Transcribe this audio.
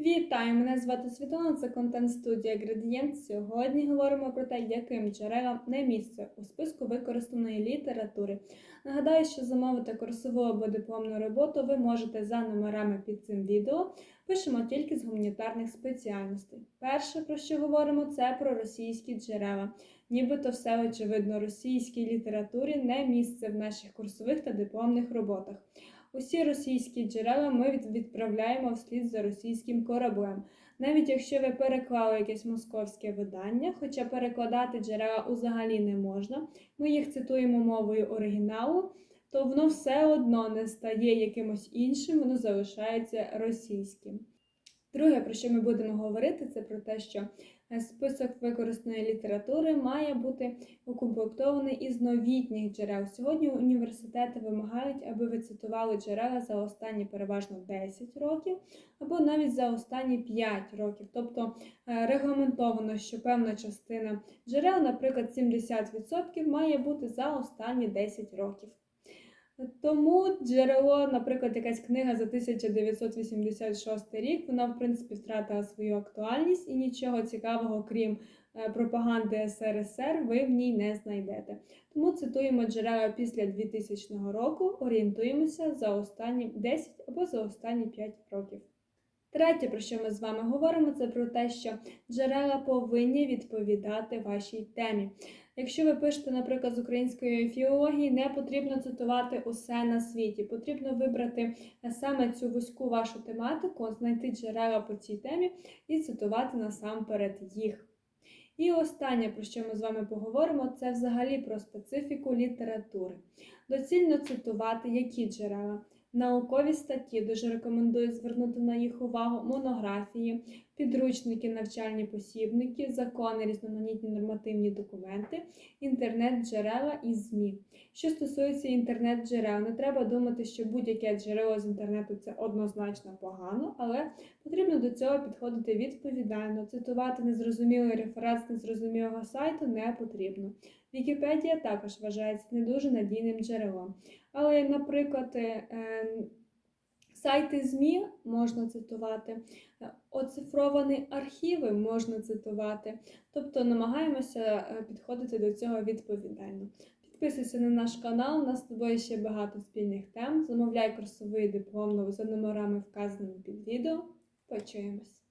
Вітаю! Мене звати Світлана, це контент студія Градієнт. Сьогодні говоримо про те, яким джерелам не місце у списку використаної літератури. Нагадаю, що замовити курсову або дипломну роботу ви можете за номерами під цим відео. Пишемо тільки з гуманітарних спеціальностей. Перше, про що говоримо, це про російські джерела. Нібито все очевидно російській літературі не місце в наших курсових та дипломних роботах. Усі російські джерела ми відправляємо вслід за російським кораблем. Навіть якщо ви переклали якесь московське видання, хоча перекладати джерела взагалі не можна, ми їх цитуємо мовою оригіналу, то воно все одно не стає якимось іншим, воно залишається російським. Друге, про що ми будемо говорити, це про те, що е, список використаної літератури має бути укомплектований із новітніх джерел. Сьогодні університети вимагають, аби ви цитували джерела за останні переважно 10 років або навіть за останні 5 років. Тобто е, регламентовано, що певна частина джерел, наприклад, 70% має бути за останні 10 років. Тому джерело, наприклад, якась книга за 1986 рік, вона в принципі втратила свою актуальність і нічого цікавого, крім е, пропаганди СРСР, ви в ній не знайдете. Тому цитуємо джерела після 2000 року, орієнтуємося за останні 10 або за останні 5 років. Третє, про що ми з вами говоримо, це про те, що джерела повинні відповідати вашій темі. Якщо ви пишете, наприклад, з української філології, не потрібно цитувати усе на світі. Потрібно вибрати саме цю вузьку вашу тематику, знайти джерела по цій темі і цитувати насамперед їх. І останнє, про що ми з вами поговоримо, це взагалі про специфіку літератури. Доцільно цитувати які джерела. Наукові статті, дуже рекомендую звернути на їх увагу монографії, підручники, навчальні посібники, закони, різноманітні нормативні документи, інтернет-джерела і ЗМІ. Що стосується інтернет-джерел, не треба думати, що будь-яке джерело з інтернету це однозначно погано, але потрібно до цього підходити відповідально. Цитувати незрозумілий реферат з незрозумілого сайту не потрібно. Вікіпедія також вважається не дуже надійним джерелом. Але, наприклад, е, сайти ЗМІ можна цитувати, е, оцифровані архіви можна цитувати. Тобто намагаємося е, підходити до цього відповідально. Підписуйся на наш канал, у нас з тобою ще багато спільних тем. Замовляй курсовий диплом за номерами, вказаними під відео. Почуємось!